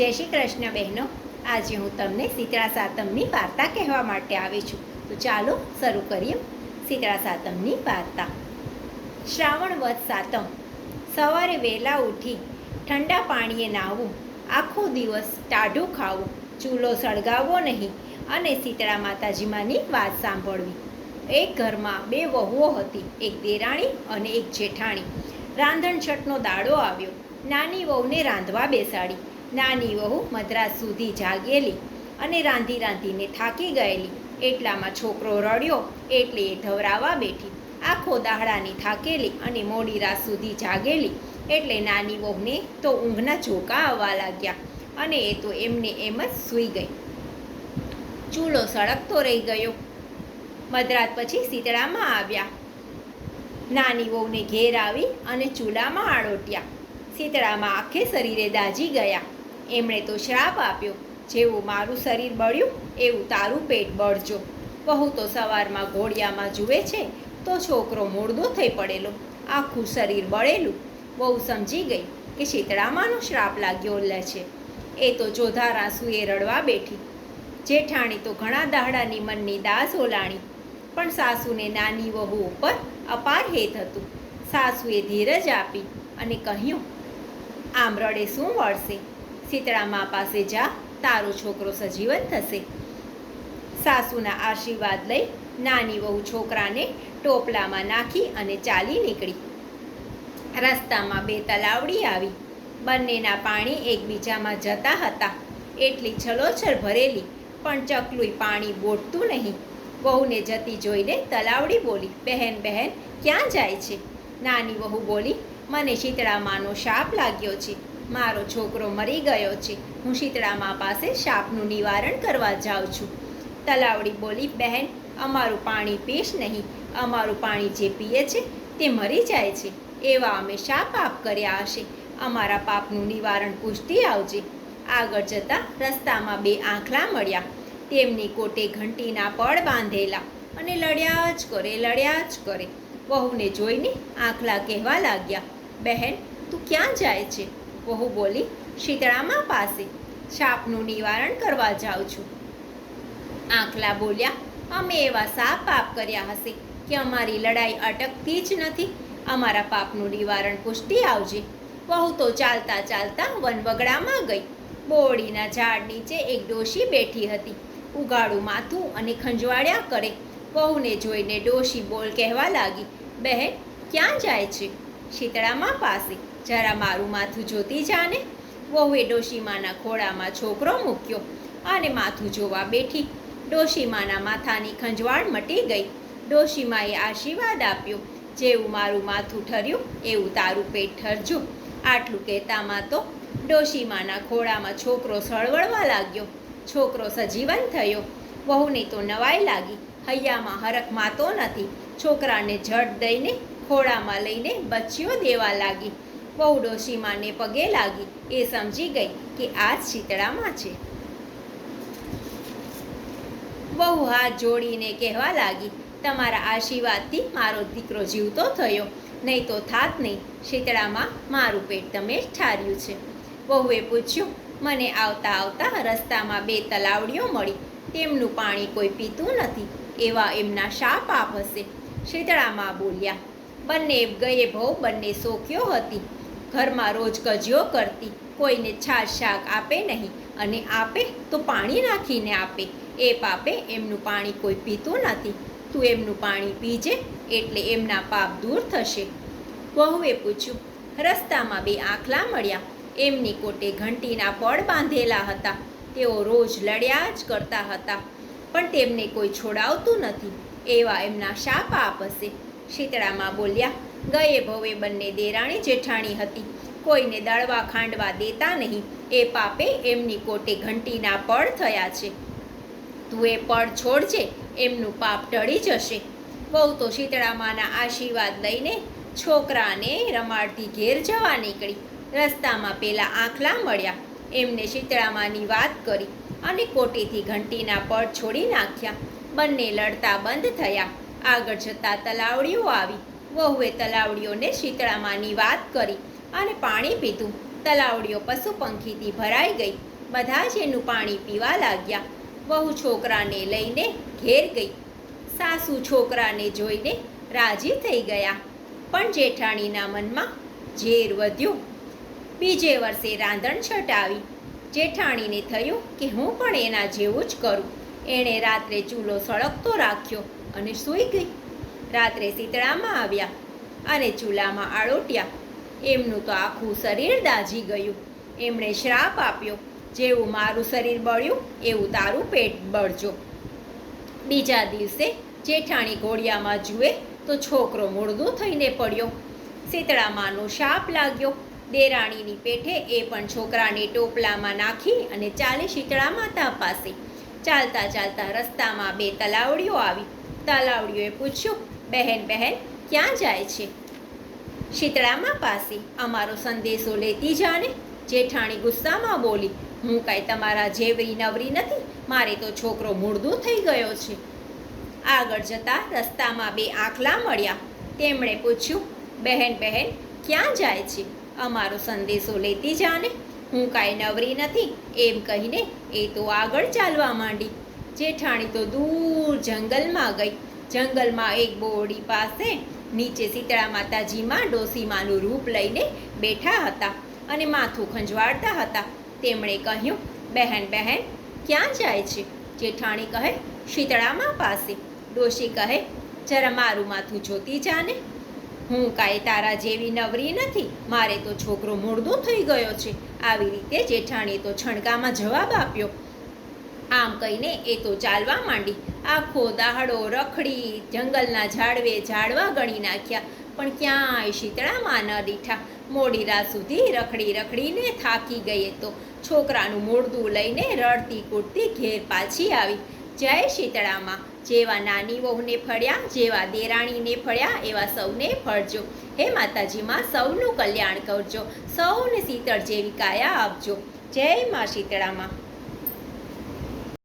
જય શ્રી કૃષ્ણ બહેનો. આજે હું તમને શીતળા સાતમની વાર્તા કહેવા માટે આવી છું. તો ચાલો શરૂ કરીએ શીતળા સાતમની વાર્તા. શ્રાવણ વધ સાતમ. સવારે વહેલા ઉઠી ઠંડા પાણીએ નાહવું, આખો દિવસ ટાઢું ખાવું, ચૂલો સળગાવવો નહીં અને શીતળા માતાજીમાંની વાત સાંભળવી. એક ઘરમાં બે વહુઓ હતી, એક દેરાણી અને એક જેઠાણી. રાંધણ છઠનો દાડો આવ્યો. નાની વહુને રાંધવા બેસાડી. નાની વહુ મદ્રાસ સુધી જાગેલી અને રાંધી રાંધીને થાકી ગયેલી. એટલામાં છોકરો રડ્યો એટલે એ ધવરાવા બેઠી. આખો દાહડાની થાકેલી અને મોડી રાત સુધી જાગેલી એટલે નાની વહુને તો ઊંઘના ઝોકા આવવા લાગ્યા અને એ તો એમને એમ જ સૂઈ ગઈ. ચૂલો સળગતો રહી ગયો. મધરાત પછી શીતળામાં આવ્યા. નાની વહુને ઘેર આવી અને ચૂલામાં આળોટ્યા શીતળામાં આખે શરીરે દાજી ગયા. એમણે તો શ્રાપ આપ્યો, જેવું મારું શરીર બળ્યું, એવું તારું પેટ બળજો. વહુ તો સવારમાં ઘોડિયામાં જુએ છે, તો છોકરો મૂળદો થઈ પડેલો. આખું શરીર બળેલું. બહુ સમજી ગઈ કે શીતળામાંનો શ્રાપ લાગ્યો લે છે. એ તો ચોધાર આંસુએ રડવા બેઠી. જેઠાણી તો ઘણા દાડાની મનની દાસ ઓલાણી, પણ સાસુને નાની વહુ ઉપર અપાર હેત હતું. સાસુએ ધીરજ આપી અને કહ્યું, આમ રડે શું વળશે? શીતળા મા પાસે જા, તારો છોકરો સજીવન થશે. સાસુના આશીર્વાદ લઈ નાની વહુ છોકરાને ટોપલામાં નાખી અને ચાલી નીકળી. રસ્તામાં બે તલાવડી આવી. બંનેના પાણી એકબીજામાં જતા હતા. એટલી છલોછલ ભરેલી, પણ ચકલું પાણી બોટતું નહીં. વહુને જતી જોઈને તલાવડી બોલી, બહેન બહેન, ક્યાં જાય છે? નાની વહુ બોલી, મને શીતળામાનો શાપ લાગ્યો છે. મારો છોકરો મરી ગયો છે. હું શીતળામા પાસે શાપનું નિવારણ કરવા જાઉં છું. તલાવડી બોલી, બહેન, અમારું પાણી પીશ નહીં. અમારું પાણી જે પીએ છે તે મરી જાય છે. એવા અમે શા પાપ કર્યા હશે. અમારા પાપનું નિવારણ પૂછતી આવજે. આગળ જતાં રસ્તામાં બે આંખલા મળ્યા. તેમની કોટે ઘંટીના પળ બાંધેલા અને લડ્યા જ કરે, લડ્યા જ કરે. વહુને જોઈને આંખલા કહેવા લાગ્યા, બહેન, તું ક્યાં જાય છે? વહુ બોલી, શીતળામાં પાસે સાપનું નિવારણ કરવા જાઉં છું. આંખલા બોલ્યા, અમે એવા સાપ પાપ કર્યા હશે કે અમારી લડાઈ અટકતી જ નથી. અમારા પાપનું નિવારણ પુષ્ટિ આવજે. વહુ તો ચાલતા ચાલતા વનવગડામાં ગઈ. બોડીના ઝાડ નીચે એક ડોશી બેઠી હતી. ઉગાડું માથું અને ખંજવાળ્યા કરે. વહુને જોઈને ડોશી બોલ કહેવા લાગી, બહેન, ક્યાં જાય છે? શીતળામાં પાસે. જરા મારું માથું જોતી જાને? વહુએ ડોશીમાના ખોળામાં છોકરો મૂક્યો અને માથું જોવા બેઠી. ડોશીમાના માથાની ખંજવાળ મટી ગઈ. ડોશીમાએ આશીર્વાદ આપ્યો. જેવું મારું માથું ઠર્યું, એવું તારું પેટ ઠરજો. આટલું કહેતામાં તો ડોશીમાના ખોળામાં છોકરો સળવળવા લાગ્યો. છોકરો સજીવન થયો. વહુને તો નવાઈ લાગી. હૈયામાં હરખ માતો નથી. છોકરાને જડ દઈને ખોળામાં લઈને બચ્ચીઓ દેવા લાગી. વહુ ડોશીમાને પગે લાગી. એ સમજી ગઈ કે આ શીતળામાં છે. વહુ હાથ જોડીને કહેવા લાગી, તમારા આશીર્વાદથી મારો દીકરો જીવતો થયો. નહીં તો થાત નહીં, શીતળામાં મારું પેટ તમે જ ઠાર્યું છે. વહુએ પૂછ્યું, મને આવતા આવતા રસ્તામાં બે તલાવડીઓ મળી. તેમનું પાણી કોઈ પીતું નથી. એવા એમના શા પાપ હશે. શીતળામાં બોલ્યા, બંને ગયે ભવ બંને સોખ્યો હતી. ઘરમાં રોજ કજિયો કરતી. કોઈને છાશ, શાક આપે નહીં અને આપે તો પાણી નાખીને આપે. એ પાપે એમનું પાણી કોઈ પીતું નથી. તું એમનું પાણી પીજે એટલે એમના પાપ દૂર થશે. વહુએ પૂછ્યું, રસ્તામાં બે આંખલા મળ્યા. એમની કોટે ઘંટીના પડ બાંધેલા હતા. તેઓ રોજ લડ્યા જ કરતા હતા. પણ તેમને કોઈ છોડાવતું નથી. એવા એમના શા પાપ હશે શીતળામાં બોલ્યા, ગયે ભવે બંને દેરાણી જેઠાણી હતી. કોઈને દળવા ખાંડવા દેતા નહીં. એ પાપે એમની કોટે ઘંટીના પળ થયા છે. તું એ પળ છોડજે, એમનું પાપ ટળી જશે. બહુ તો શીતળામાના આશીર્વાદ લઈને છોકરાને રમાડતી ઘેર જવા નીકળી. રસ્તામાં પેલા આંખલા મળ્યા. એમને શીતળામાની વાત કરી અને કોટેથી ઘંટીના પડ છોડી નાખ્યા. બંને લડતા બંધ થયા. આગળ જતાં તલાવડીઓ આવી. વહુએ તલાવડીઓને શીતળામાની વાત કરી અને પાણી પીધું. તલાવડીઓ પશુ પંખીથી ભરાઈ ગઈ. બધા જ એનું પાણી પીવા લાગ્યા. વહુ છોકરાને લઈને ઘેર ગઈ. સાસુ છોકરાને જોઈને રાજી થઈ ગયા. પણ જેઠાણીના મનમાં ઝેર વધ્યું. બીજે વર્ષે રાંધણ છટ આવી. જેઠાણીને થયું કે હું પણ એના જેવું જ કરું. એણે રાત્રે ચૂલો સળગતો રાખ્યો. અને સૂઈ ગઈ. રાત્રે શીતળામાં આવ્યા અને ચૂલામાં આળોટ્યા. એમનું તો આખું શરીર દાઝી ગયું. એમણે શ્રાપ આપ્યો, જેવું મારું શરીર બળ્યું, એવું તારું પેટ બળજો. બીજા દિવસે જેઠાણી ઘોડિયામાં જુએ તો છોકરો મૂળદું થઈને પડ્યો. શીતળામાનો શાપ લાગ્યો. દેરાણીની પેઠે એ પણ છોકરાને ટોપલામાં નાખી અને ચાલી શીતળા માતા પાસે. ચાલતા ચાલતા રસ્તામાં બે તલાવડીઓ આવી. તલાવડીઓએ પૂછ્યું, બહેન બહેન, ક્યાં જાય છે? શીતળામાં પાસે. અમારો સંદેશો લેતી જાને? જેઠાણી ગુસ્સામાં બોલી, હું કાંઈ તમારા જેવરી નવરી નથી, મારે તો છોકરો મૂળદું થઈ ગયો છે. આગળ જતા રસ્તામાં બે આંખલા મળ્યા. તેમણે પૂછ્યું, બહેન બહેન, ક્યાં જાય છે? અમારો સંદેશો લેતી જાને? હું કાંઈ નવરી નથી, એમ કહીને એ તો આગળ ચાલવા માંડી. જેઠાણી તો દૂર જંગલમાં ગઈ. જંગલમાં એક બોડી પાસે નીચે શીતળા માતાજીમાં ડોસીમાનું રૂપ લઈને બેઠા હતા અને માથું ખંજવાળતા હતા. તેમણે કહ્યું, બહેન બહેન, ક્યાં જાય છે? જેઠાણી કહે, શીતળામાં પાસે. ડોશી કહે, જરા મારું માથું જોતી જાને. હું કાંઈ તારા જેવી નવરી નથી. મારે તો છોકરો મૂળદું થઈ ગયો છે. આવી રીતે જેઠાણીએ તો છણકામાં જવાબ આપ્યો. આમ કહીને એ તો ચાલવા માંડી. આખો દાહડો રખડી, જંગલના ઝાડવે ઝાડવા ગણી નાખ્યા, પણ ક્યાંય શીતળામાં ન દીઠા. મોડી રાત સુધી રખડી રખડીને થાકી ગઈ તો છોકરાનું મોડદું લઈને રડતી કૂટતી ઘેર પાછી આવી. જય શીતળામાં. જેવા નાની વહુને ફળ્યા, જેવા દેરાણીને ફળ્યા, એવા સૌને ફળજો. હે માતાજીમાં સૌનું કલ્યાણ કરજો. સૌને શીતળ જેવી કાયા આપજો. જય મા શીતળામાં.